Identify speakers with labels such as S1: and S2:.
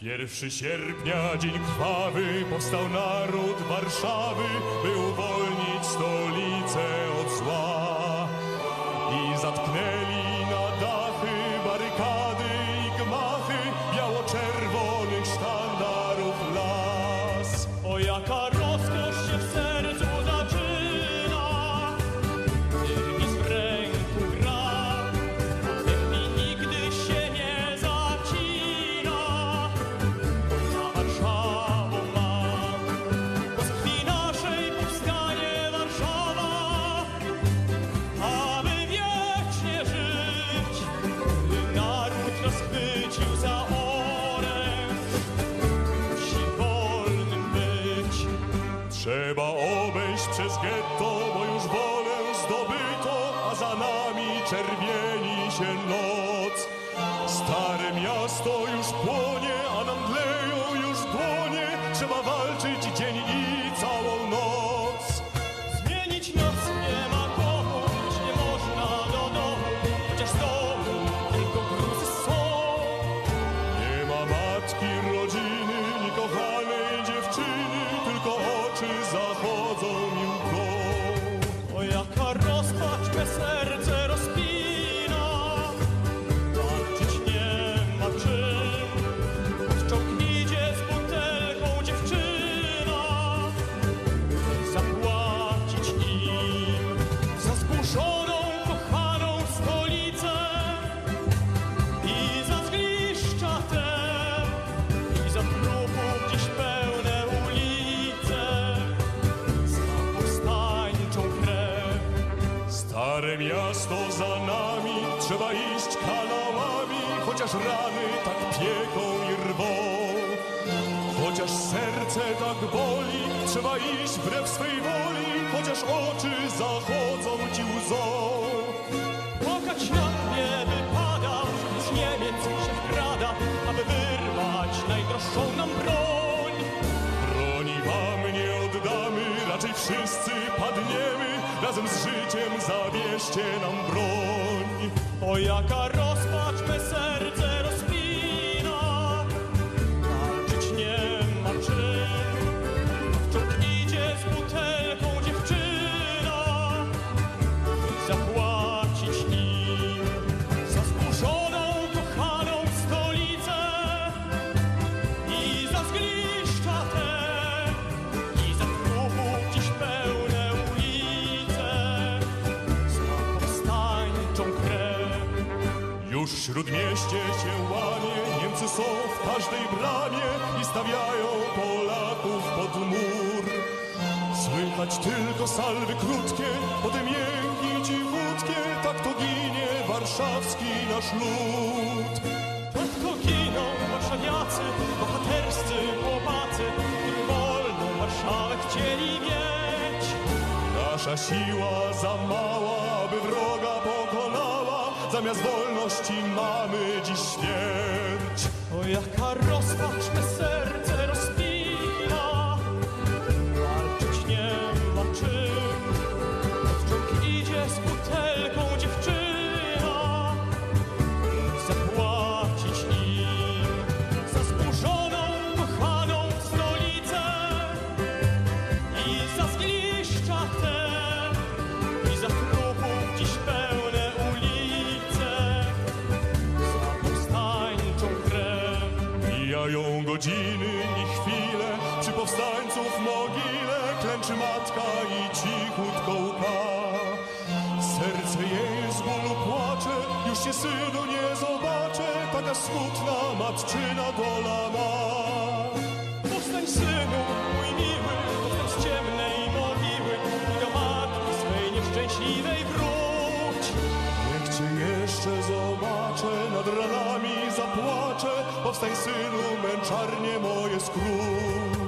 S1: Pierwszy sierpnia, dzień krwawy, powstał naród Warszawy, by uwolnić stolicę od zła. I zatknęli Trzeba obejść przez getto, bo już wolę zdobyto, a za nami czerwieni się noc. Stare miasto już płonie, a nam dleją już dłonie. Trzeba walczyć dzień i oczy zachodzą mi Stare miasto za nami, trzeba iść kanałami, chociaż rany tak pieką i rwą. Chociaż serce tak boli, trzeba iść wbrew swej woli, chociaż oczy zachodzą ci łzą.
S2: Płakać nam nie wypada, z Niemiec się wkrada, aby wyrwać najdroższą nam broń.
S1: Broni wam nie oddamy, raczej wszyscy padniemy, razem z życiem zabierzcie nam broń.
S2: O jaka rozpacz me
S1: Już w śródmieście się łamie, Niemcy są w każdej bramie i stawiają Polaków pod mur. Słychać tylko salwy krótkie, potem jęki cichutkie, tak to ginie warszawski nasz lud.
S2: Tak to giną warszawiacy, bohaterscy chłopacy, którzy wolną Warszawę chcieli mieć.
S1: Nasza siła za pokonała, zamiast wolności mamy dziś śmierć.
S2: O jaka rozpacz serce rozpina, i
S1: chwile, przy powstańców mogile klęczy matka i cichutko łka. Serce jej z bólu płacze, już się synu nie zobaczę, taka smutna matczyna dola ma.
S2: Powstań synu, mój powstań
S1: synu, męczarnie moje skróć.